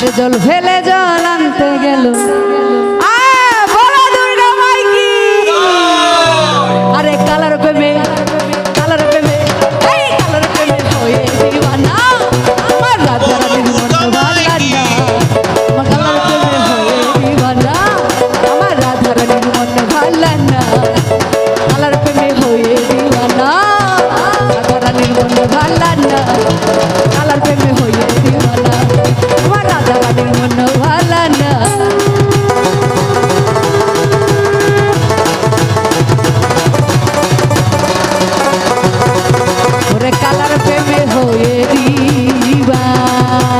আর জল ফেলে গেল Bye.